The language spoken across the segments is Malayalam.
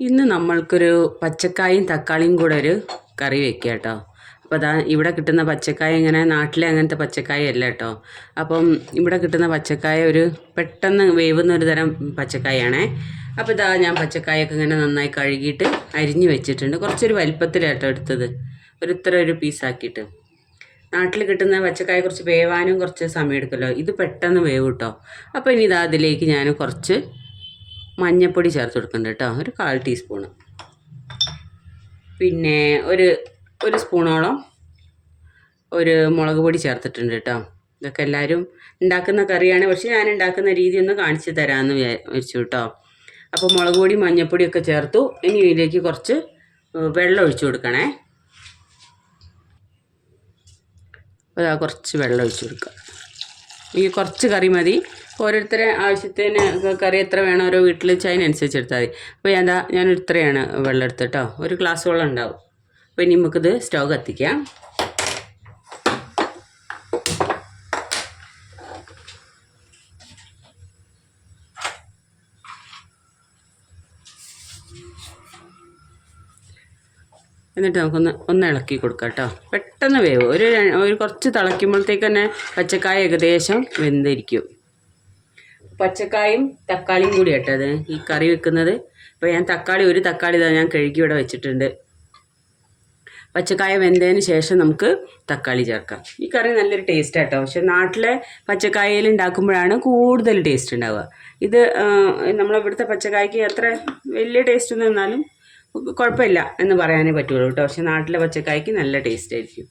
ഇന്ന് നമ്മൾക്കൊരു പച്ചക്കായും തക്കാളിയും കൂടെ ഒരു കറി വെക്കുക കേട്ടോ. അപ്പോൾ അതാ ഇവിടെ കിട്ടുന്ന പച്ചക്കായ ഇങ്ങനെ നാട്ടിലെ അങ്ങനത്തെ പച്ചക്കായ അല്ല കേട്ടോ. അപ്പം ഇവിടെ കിട്ടുന്ന പച്ചക്കായ ഒരു പെട്ടെന്ന് വേവുന്ന ഒരു തരം പച്ചക്കായാണേ. അപ്പോൾ ഇതാ ഞാൻ പച്ചക്കായൊക്കെ ഇങ്ങനെ നന്നായി കഴുകിയിട്ട് അരിഞ്ഞു വെച്ചിട്ടുണ്ട്. കുറച്ചൊരു വലിപ്പത്തിലാട്ടോ എടുത്തത്. ഒരു ഇത്ര ഒരു പീസാക്കിയിട്ട് നാട്ടിൽ കിട്ടുന്ന പച്ചക്കായ കുറച്ച് വേവാനും കുറച്ച് സമയം എടുക്കുമല്ലോ. ഇത് പെട്ടെന്ന് വേവ് കേട്ടോ. അപ്പോൾ ഇനി ഇതാ അതിലേക്ക് ഞാൻ കുറച്ച് മഞ്ഞൾപ്പൊടി ചേർത്ത് കൊടുക്കുന്നുണ്ട് കേട്ടോ. ഒരു കാൽ ടീസ്പൂണ് പിന്നെ ഒരു ഒരു സ്പൂണോളം ഒരു മുളക് പൊടി ചേർത്തിട്ടുണ്ട് കേട്ടോ. ഇതൊക്കെ എല്ലാവരും ഉണ്ടാക്കുന്ന കറിയാണ്. പക്ഷേ ഞാൻ ഉണ്ടാക്കുന്ന രീതി ഒന്ന് കാണിച്ചു തരാമെന്ന് വിചാരിച്ചു കേട്ടോ. അപ്പോൾ മുളക് പൊടി മഞ്ഞൾപ്പൊടിയൊക്കെ ചേർത്തു. ഇനി ഇതിലേക്ക് കുറച്ച് വെള്ളം ഒഴിച്ചു കൊടുക്കണേ. കുറച്ച് വെള്ളം ഒഴിച്ചു കൊടുക്കുക. ഈ കുറച്ച് കറി മതി. ഓരോരുത്തരെ ആവശ്യത്തിന് കറി എത്ര വേണം ഓരോ വീട്ടിൽ വെച്ചാൽ അതിനനുസരിച്ച് എടുത്താൽ മതി അപ്പോൾ എന്താ ഞാൻ ഇത്രയാണ് വെള്ളം എടുത്ത് കേട്ടോ ഒരു ഗ്ലാസ് വെള്ളം ഉണ്ടാവും. അപ്പോൾ ഇനി നമുക്കിത് സ്റ്റവ് കത്തിക്കാം. എന്നിട്ട് നമുക്കൊന്ന് ഒന്ന് ഇളക്കി കൊടുക്കാം കേട്ടോ. പെട്ടെന്ന് വേവ്. ഒരു ഒരു കുറച്ച് തിളയ്ക്കുമ്പോഴത്തേക്ക് തന്നെ പച്ചക്കായ ഏകദേശം വെന്തിരിക്കും. പച്ചക്കായും തക്കാളിയും കൂടി കേട്ടത് ഈ കറി വെക്കുന്നത്. അപ്പോൾ ഞാൻ തക്കാളി ഒരു തക്കാളി ഇതാ ഞാൻ കഴുകി ഇവിടെ വെച്ചിട്ടുണ്ട്. പച്ചക്കായ വെന്തതിന് ശേഷം നമുക്ക് തക്കാളി ചേർക്കാം. ഈ കറി നല്ലൊരു ടേസ്റ്റ് ആട്ടോ പക്ഷെ നാട്ടിലെ പച്ചക്കായയിൽ ഉണ്ടാക്കുമ്പോഴാണ് കൂടുതൽ ടേസ്റ്റ് ഉണ്ടാവുക. ഇത് നമ്മളിവിടുത്തെ പച്ചക്കായ്ക്ക് അത്ര വലിയ ടേസ്റ്റ് ഒന്നും എന്നാലും കുഴപ്പമില്ല എന്ന് പറയാനേ പറ്റുള്ളൂ കേട്ടോ. പക്ഷെ നാട്ടിലെ പച്ചക്കായ്ക്ക് നല്ല ടേസ്റ്റ് ആയിരിക്കും.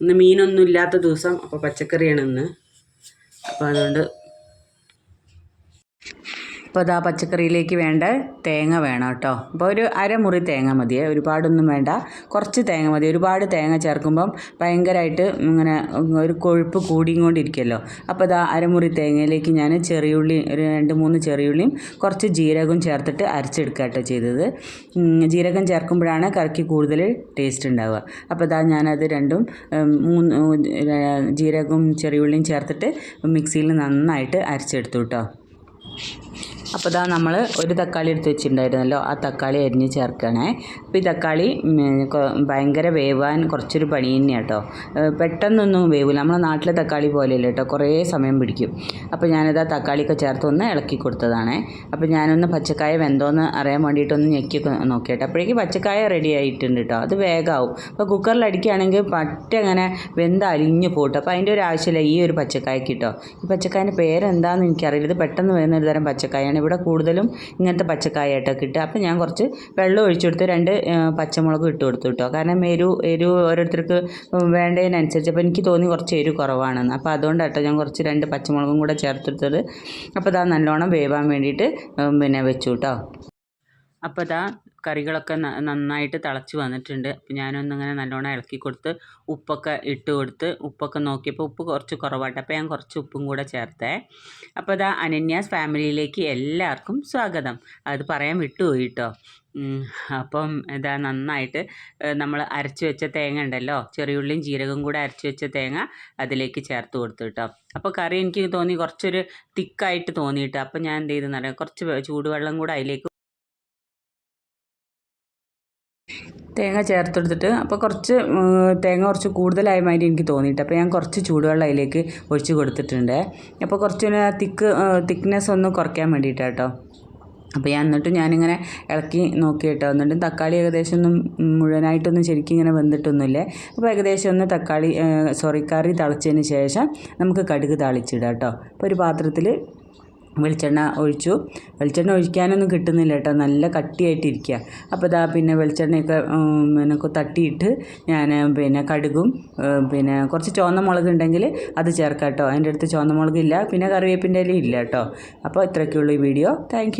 ഇന്ന് മീനൊന്നും ഇല്ലാത്ത ദിവസം അപ്പോൾ പച്ചക്കറിയാണ് ഇന്ന്. അപ്പോൾ അതുകൊണ്ട് അപ്പോൾ അതാ പച്ചക്കറിയിലേക്ക് വേണ്ട തേങ്ങ വേണം കേട്ടോ. അപ്പോൾ ഒരു അരമുറി തേങ്ങ മതിയേ. ഒരുപാടൊന്നും വേണ്ട. കുറച്ച് തേങ്ങ മതി. ഒരുപാട് തേങ്ങ ചേർക്കുമ്പം ഭയങ്കരമായിട്ട് ഇങ്ങനെ ഒരു കൊഴുപ്പ് കൂടിക്കൊണ്ടിരിക്കുമല്ലോ അപ്പോൾ അതാ അരമുറി തേങ്ങയിലേക്ക് ഞാൻ ചെറിയുള്ളി ഒരു രണ്ട് മൂന്ന് ചെറിയുള്ളിയും കുറച്ച് ജീരകവും ചേർത്തിട്ട് അരച്ചെടുക്കുക കേട്ടോ ചെയ്തത്. ജീരകം ചേർക്കുമ്പോഴാണ് കറിക്ക് കൂടുതൽ ടേസ്റ്റ് ഉണ്ടാവുക. അപ്പോൾ അതാ ഞാനത് രണ്ടും മൂന്ന് ജീരകവും ചെറിയുള്ളിയും ചേർത്തിട്ട് മിക്സിയിൽ നന്നായിട്ട് അരച്ചെടുത്തു കേട്ടോ. അപ്പോൾ ഇതാ നമ്മൾ ഒരു തക്കാളി എടുത്ത് വെച്ചിട്ടുണ്ടായിരുന്നല്ലോ. ആ തക്കാളി അരിഞ്ഞ് ചേർക്കണേ. അപ്പോൾ ഈ തക്കാളി ഭയങ്കര വേവാൻ കുറച്ചൊരു പണി തന്നെയാണ് കേട്ടോ പെട്ടെന്നൊന്നും വേവില്ല നമ്മളെ നാട്ടിലെ തക്കാളി പോലെയല്ല കേട്ടോ കുറേ സമയം പിടിക്കും. അപ്പോൾ ഞാനിത് ആ തക്കാളിയൊക്കെ ചേർത്ത് ഒന്ന് ഇളക്കി കൊടുത്തതാണേ. അപ്പോൾ ഞാനൊന്ന് പച്ചക്കായ വെന്തോന്ന് അറിയാൻ വേണ്ടിയിട്ടൊന്ന് ഞെക്കി നോക്കിയിട്ട്. അപ്പോഴേക്കും പച്ചക്കായ റെഡി ആയിട്ടുണ്ട് കേട്ടോ അത് വേഗമാവും അപ്പോൾ കുക്കറിൽ അടിക്കുകയാണെങ്കിൽ പറ്റങ്ങനെ വെന്ത് അലിഞ്ഞു പോട്ടും അപ്പോൾ അതിന്റെ ഒരു ആവശ്യമില്ല. ഈ ഒരു പച്ചക്കായ്ക്ക് കേട്ടോ ഈ പച്ചക്കായന്റെ പേരെന്താണെന്ന് എനിക്കറിയില്ല. ഇത് പെട്ടെന്ന് വരുന്ന ഒരു തരം പച്ചക്കായാണ് ഇവിടെ കൂടുതലും ഇങ്ങനത്തെ പച്ചക്കായായിട്ടോ കിട്ടുക. അപ്പോൾ ഞാൻ കുറച്ച് വെള്ളം ഒഴിച്ചു കൊടുത്ത് രണ്ട് പച്ചമുളക് ഇട്ട് കൊടുത്തു കേട്ടോ. കാരണം എരു എരു ഓരോരുത്തർക്ക് വേണ്ടതിനനുസരിച്ച്. അപ്പോൾ എനിക്ക് തോന്നി കുറച്ച് എരു കുറവാണെന്ന്. അപ്പോൾ അതുകൊണ്ടാട്ടോ ഞാൻ കുറച്ച് രണ്ട് പച്ചമുളകും കൂടെ ചേർത്തെടുത്തത്. അപ്പോൾ ഇതാ നല്ലോണം വേവാൻ വേണ്ടിയിട്ട് പിന്നെ വെച്ചു കേട്ടോ. അപ്പോൾ ഇതാ കറികളൊക്കെ നന്നായിട്ട് തിളച്ച് വന്നിട്ടുണ്ട്. അപ്പോൾ ഞാനൊന്നിങ്ങനെ നല്ലോണം ഇളക്കി കൊടുത്ത് ഉപ്പൊക്കെ ഇട്ട് കൊടുത്ത് ഉപ്പൊക്കെ നോക്കിയപ്പോൾ ഉപ്പ് കുറച്ച് കുറവാട്ടെ. അപ്പോൾ ഞാൻ കുറച്ച് ഉപ്പും കൂടെ ചേർത്തേ. അപ്പോൾ ഇതാ അനന്യാസ് ഫാമിലിയിലേക്ക് എല്ലാവർക്കും സ്വാഗതം. അത് പറയാൻ വിട്ടുപോയി കേട്ടോ അപ്പം ഇതാ നന്നായിട്ട് നമ്മൾ അരച്ച് വെച്ച തേങ്ങ ഉണ്ടല്ലോ? ചെറിയുള്ളിയും ജീരകവും കൂടെ അരച്ച് വെച്ച തേങ്ങ അതിലേക്ക് ചേർത്ത് കൊടുത്തു കേട്ടോ അപ്പോൾ കറി എനിക്ക് തോന്നി കുറച്ചൊരു തിക്കായിട്ട് തോന്നിയിട്ട്. അപ്പോൾ ഞാൻ എന്ത് ചെയ്തെന്ന് അറിയാം കുറച്ച് ചൂടുവെള്ളം കൂടെ അതിലേക്ക് തേങ്ങ ചേർത്തെടുത്തിട്ട് അപ്പോൾ കുറച്ച് തേങ്ങ കുറച്ച് കൂടുതലായ മാതിരി എനിക്ക് തോന്നിയിട്ട് അപ്പോൾ ഞാൻ കുറച്ച് ചൂടുവെള്ളം അതിലേക്ക് ഒഴിച്ച് കൊടുത്തിട്ടുണ്ട്. അപ്പോൾ കുറച്ച് തിക്ക് തിക്നെസ് ഒന്ന് കുറയ്ക്കാൻ വേണ്ടിയിട്ടാട്ടോ അപ്പോൾ ഞാൻ എന്നിട്ട് ഞാനിങ്ങനെ ഇളക്കി നോക്കി കേട്ടോ. എന്നിട്ട് തക്കാളി ഏകദേശം ഒന്നും മുഴുവനായിട്ടൊന്നും ശരിക്കും ഇങ്ങനെ വെന്തിട്ടൊന്നുമില്ലേ. അപ്പോൾ ഏകദേശം ഒന്ന് തക്കാളി സോറി കറി തളിച്ചതിന് ശേഷം നമുക്ക് കടുക് തളിച്ചിടാം കേട്ടോ. അപ്പോൾ ഒരു പാത്രത്തിൽ വെളിച്ചെണ്ണ ഒഴിച്ചു. വെളിച്ചെണ്ണ ഒഴിക്കാനൊന്നും കിട്ടുന്നില്ല കേട്ടോ. നല്ല കട്ടിയായിട്ടിരിക്കുക അപ്പോൾ ഇതാ പിന്നെ വെളിച്ചെണ്ണയൊക്കെ പിന്നെ തട്ടിയിട്ട് ഞാൻ പിന്നെ കടുകും പിന്നെ കുറച്ച് ചുവന്ന മുളക് ഉണ്ടെങ്കിൽ അത് ചേർക്കാം കേട്ടോ അതിന്റെ അടുത്ത് ചുവന്ന മുളകില്ല പിന്നെ കറിവേപ്പിന്റെ ഇല ഇല്ല കേട്ടോ. അപ്പോൾ ഇത്രയൊക്കെയുള്ളൂ ഈ വീഡിയോ. താങ്ക്